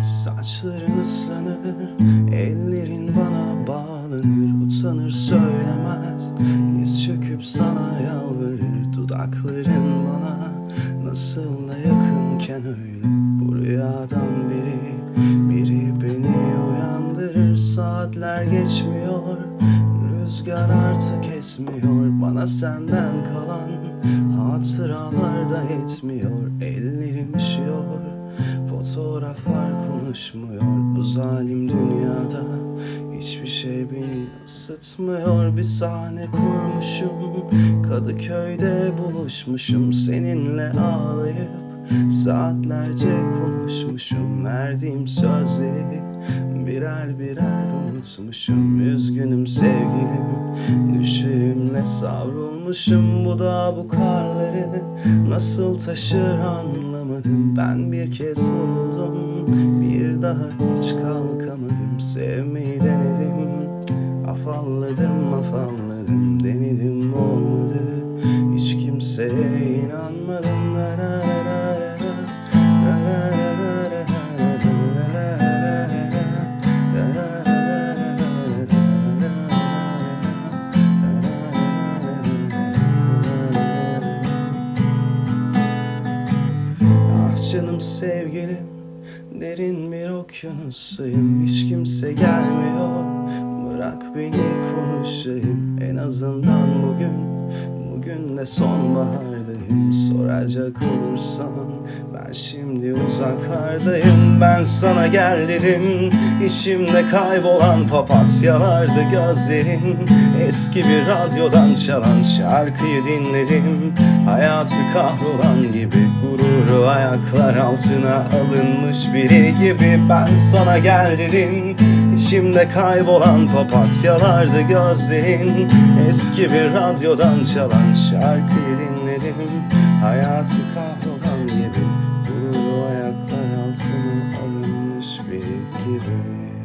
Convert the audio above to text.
Saçların ıslanır, ellerin bana bağlanır Utanır söylemez, diz çöküp sana yalvarır Dudakların bana nasıl da yakınken öyle. Bu rüyadan biri, biri beni uyandırır Saatler geçmiyor, rüzgar artık esmiyor. Bana senden kalan hatıralar da yetmiyor Ellerim üşüyor Fotoğraflar konuşmuyor bu zalim dünyada. Hiçbir şey beni ısıtmıyor. Bir sahne kurmuşum. Kadıköy'de buluşmuşum. Seninle ağlayıp Saatlerce konuşmuşum. Verdiğim sözleri Birer birer unutmuşum. Üzgünüm sevgilim. Düşlerimle savrulmuşum Bu da bu karları Nasıl taşır anlamadım. Ben bir kez vuruldum Bir daha hiç kalkamadım. Sevmeyi denedim Afalladım afalladım. Denedim olmadı. Hiç kimseye inanmadım canım sevgilim. Derin bir okyanustayım Hiç kimse gelmiyor. Bırak beni konuşayım En azından bugün Bugün de sonbahardayım. Soracak olursan Ben şimdi uzaklardayım. Ben sana gel dedim. İçimde kaybolan papatyalardı gözlerin. Eski bir radyodan çalan şarkıyı dinledim. Hayatı kahrolan gibi Gururu ayaklar altına alınmış biri gibi. Ben sana gel dedim Şimdi kaybolan papatyalardı gözlerin. Eski bir radyodan çalan şarkıyı dinledim. Hayatı kahrolan gibi Duru ayaklar altına alınmış biri gibi.